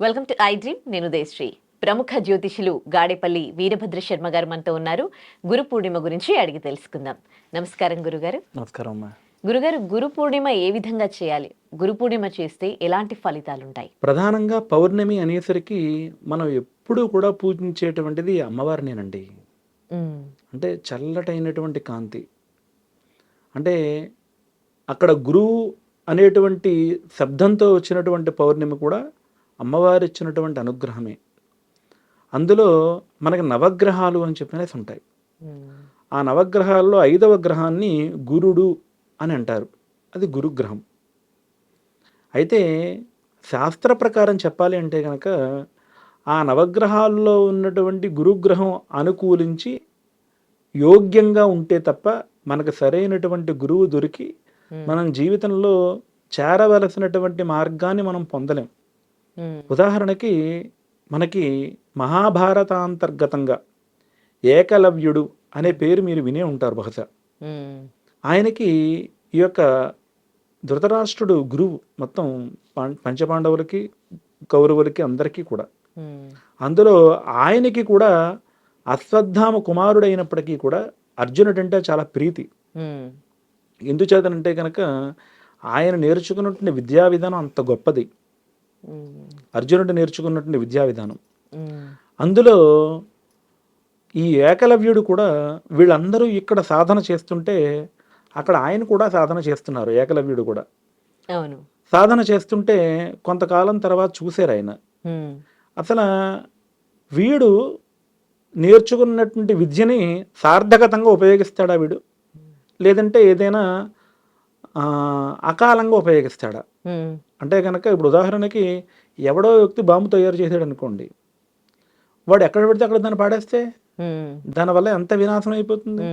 Welcome to I dream. నేను దేశ్రీ ప్రముఖ జ్యోతిషులు గాడేపల్లి వీరభద్ర శర్మ గారు మనతో ఉన్నారు. గురు పూర్ణిమ గురించి అడిగి తెలుసుకుందాం. నమస్కారం గురుగారు. నమస్కారం అమ్మా. గురుగారు గురు పూర్ణిమ ఏ విధంగా చేయాలి? గురు పూర్ణిమ చేస్తే ఎలాంటి ఫలితాలు ఉంటాయి ప్రధానంగా పౌర్ణమి అనేసరికి మనం ఎప్పుడూ కూడా పూజించేటువంటిది అమ్మవారినేనండి. మ్మ్. అంటే చల్లటైనటువంటి కాంతి. అంటే అక్కడ గురువు అనేటువంటి శబ్దంతో వచ్చినటువంటి పౌర్ణమి కూడా అమ్మవారు ఇచ్చినటువంటి అనుగ్రహమే అందులో మనకి నవగ్రహాలు అని చెప్పినసి ఉంటాయి. ఆ నవగ్రహాల్లో ఐదవ గ్రహాన్ని గురుడు అని అంటారు అది గురుగ్రహం అయితే శాస్త్ర ప్రకారం చెప్పాలి అంటే కనుక ఆ నవగ్రహాల్లో ఉన్నటువంటి గురుగ్రహం అనుకూలించి యోగ్యంగా ఉంటే తప్ప మనకు సరైనటువంటి గురువు దొరికి. మనం జీవితంలో చేరవలసినటువంటి మార్గాన్ని మనం పొందలేం. ఉదాహరణకి మనకి మహాభారతాంతర్గతంగా ఏకలవ్యుడు అనే పేరు మీరు వినే ఉంటారు బహుశా. ఆయనకి ఈ యొక్క ధృతరాష్ట్రుడు గురువు మొత్తం పంచపాండవులకి కౌరవులకి అందరికీ కూడా. అందులో ఆయనకి కూడా అశ్వత్థామ కుమారుడైనప్పటికీ కూడా అర్జునుడు అంటే చాలా ప్రీతి. ఎందుచేతనంటే కనుక ఆయన నేర్చుకున్నటువంటి విద్యా విధానం అంత గొప్పది. అర్జునుడు నేర్చుకున్నటువంటి విద్యా విధానం. అందులో ఈ ఏకలవ్యుడు కూడా వీళ్ళందరూ ఇక్కడ సాధన చేస్తుంటే అక్కడ ఆయన కూడా సాధన చేస్తున్నారు ఏకలవ్యుడు కూడా అవును సాధన చేస్తుంటే కొంతకాలం తర్వాత చూశారు ఆయన. అసలు వీడు నేర్చుకున్నటువంటి విద్యని సార్థకతంగా ఉపయోగిస్తాడా వీడు లేదంటే ఏదైనా అకాలంగా ఉపయోగిస్తాడా. అంటే కనుక ఇప్పుడు ఉదాహరణకి ఎవడో వ్యక్తి బాంబు తయారు చేశాడు అనుకోండి వాడు ఎక్కడ పెడితే అక్కడ దాన్ని పాడేస్తే. దానివల్ల ఎంత వినాశనం అయిపోతుంది.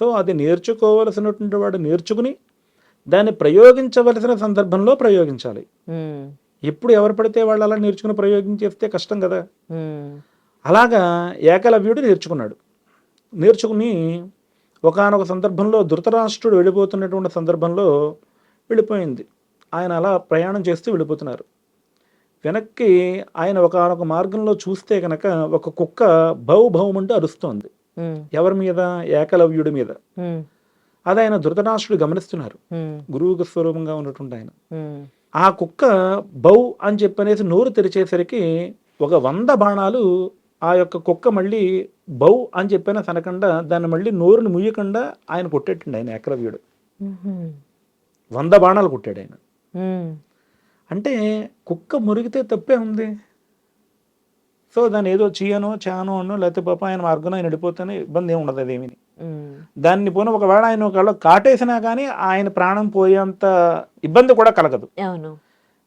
సో అది నేర్చుకోవలసినటువంటి వాడు నేర్చుకుని దాన్ని ప్రయోగించవలసిన సందర్భంలో ప్రయోగించాలి. ఎప్పుడు ఎవరు పడితే వాళ్ళు అలా నేర్చుకుని ప్రయోగించేస్తే కష్టం కదా. అలాగా ఏకలవ్యుడు నేర్చుకున్నాడు నేర్చుకుని ఒకానొక సందర్భంలో ధృతరాష్ట్రుడు వెళ్ళిపోతున్నటువంటి సందర్భంలో వెళ్ళిపోయింది ఆయన అలా ప్రయాణం చేస్తూ వెళ్ళిపోతున్నారు వెనక్కి ఆయన ఒకానొక మార్గంలో చూస్తే కనుక ఒక కుక్క భౌ భౌమంటూ అరుస్తోంది. ఎవరి మీద ఏకలవ్యుడి మీద. అది ఆయన ధృతరాష్ట్రుడు గమనిస్తున్నారు. గురువుకు స్వరూపంగా ఉన్నటువంటి ఆయన. ఆ కుక్క బౌ అని చెప్పనేసి నోరు తెరిచేసరికి ఒక వంద బాణాలు ఆ యొక్క కుక్క మళ్ళీ బౌ అని చెప్పిన తనకుండా దాన్ని మళ్ళీ నోరుని ముయ్యకుండా ఆయన కొట్టేటండి ఆయన ఏకలవ్యుడు. వంద బాణాలు కొట్టాడు ఆయన. అంటే కుక్క మురిగితే తప్పే ఉంది. సో దాన్ని ఏదో చీయనో చానో అనో లేకపోతే పాప ఆయన మార్గంలో ఆయన వెళ్ళిపోతేనే ఇబ్బంది ఏమి ఉండదు అదేమీ. దాన్ని పోను ఒకవేళ ఆయన ఒకవేళ కాటేసినా కానీ ఆయన ప్రాణం పోయేంత ఇబ్బంది కూడా కలగదు.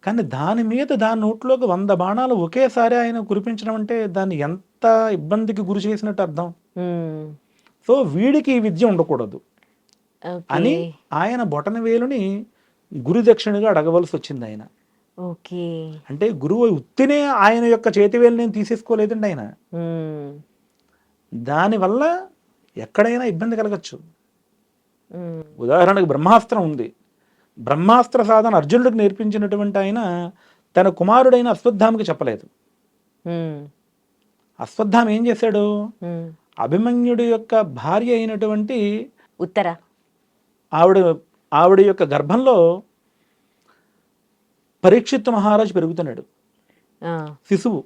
కానీ దాని మీద దాని నోట్లోకి వంద బాణాలు ఒకేసారి ఆయన కురిపించడం అంటే దాన్ని ఎంత ఇబ్బందికి గురి చేసినట్టు అర్థం. సో వీడికి ఈ విద్య ఉండకూడదు. అని ఆయన బొటన వేలుని గురు దక్షిణగా అడగవలసి వచ్చింది ఆయన ఓకే అంటే గురువు ఉత్తినే ఆయన యొక్క చేతివేలు నేను తీసేసుకోలేదండి ఆయన. దానివల్ల ఎక్కడైనా ఇబ్బంది కలగచ్చు. ఉదాహరణకు బ్రహ్మాస్త్రం ఉంది బ్రహ్మాస్త్ర సాధన అర్జునుడికి నేర్పించినటువంటి ఆయన తన కుమారుడైన అశ్వత్థామకి చెప్పలేదు. అశ్వత్థామ ఏం చేశాడు. అభిమన్యుడి యొక్క భార్య అయినటువంటి ఉత్తర ఆవిడ ఆవిడ యొక్క గర్భంలో పరీక్షిత్ మహారాజు పెరుగుతున్నాడు. శిశువు.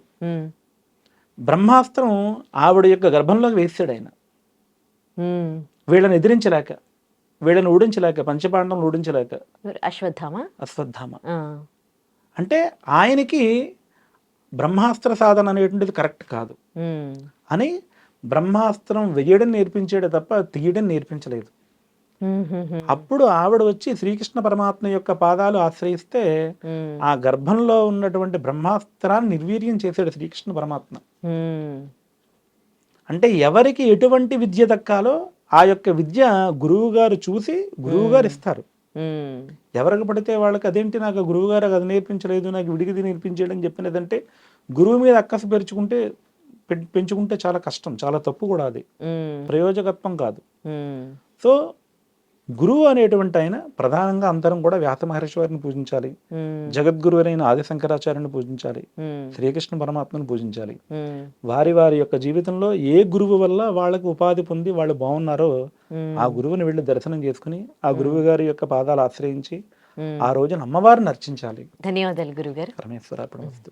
బ్రహ్మాస్త్రం ఆవిడ యొక్క గర్భంలోకి వేసాడు ఆయన. వీళ్ళని ఎదిరించలేక వీళ్ళని ఓడించలేక పంచపాండవులను ఓడించలేక? అశ్వత్థామ అశ్వత్థామ. అంటే ఆయనకి బ్రహ్మాస్త్ర సాధన అనేటువంటిది కరెక్ట్ కాదు. అని బ్రహ్మాస్త్రం వెయ్యడం నేర్పించాడు తప్ప తీయడం నేర్పించలేదు. అప్పుడు ఆవిడ వచ్చి శ్రీకృష్ణ పరమాత్మ యొక్క పాదాలు ఆశ్రయిస్తే. ఆ గర్భంలో ఉన్నటువంటి బ్రహ్మాస్త్రాన్ని నిర్వీర్యం చేశాడు శ్రీకృష్ణ పరమాత్మ. అంటే ఎవరికి ఎటువంటి విద్య దక్కాలో ఆ యొక్క విద్య గురువు గారు చూసి గురువు గారు ఇస్తారు. ఎవరికి పడితే వాళ్ళకి అదేంటి నాకు గురువు గారు అది నేర్పించలేదు నాకు విడిగిది అని చెప్పినదంటే గురువు మీద అక్కసు పెంచుకుంటే పెంచుకుంటే చాలా కష్టం చాలా తప్పు కూడా అది. ప్రయోజకత్వం కాదు. సో గురువు అనేటువంటి ఆయన ప్రధానంగా అందరం కూడా వ్యాస మహర్షి వారిని పూజించాలి. ఉమ్, జగద్గురు అయిన ఆది శంకరాచార్యుని పూజించాలి శ్రీకృష్ణ పరమాత్మను పూజించాలి. వారి వారి యొక్క జీవితంలో ఏ గురువు వల్ల వాళ్ళకి ఉపాధి పొంది వాళ్ళు బాగున్నారో ఆ గురువుని వెళ్ళి దర్శనం చేసుకుని ఆ గురువు గారి యొక్క పాదాలు ఆశ్రయించి. ఆ రోజున అమ్మవారిని అర్చించాలి. ధన్యవాదాలు గురుగారు. పరమేశ్వరార్పణ వస్తు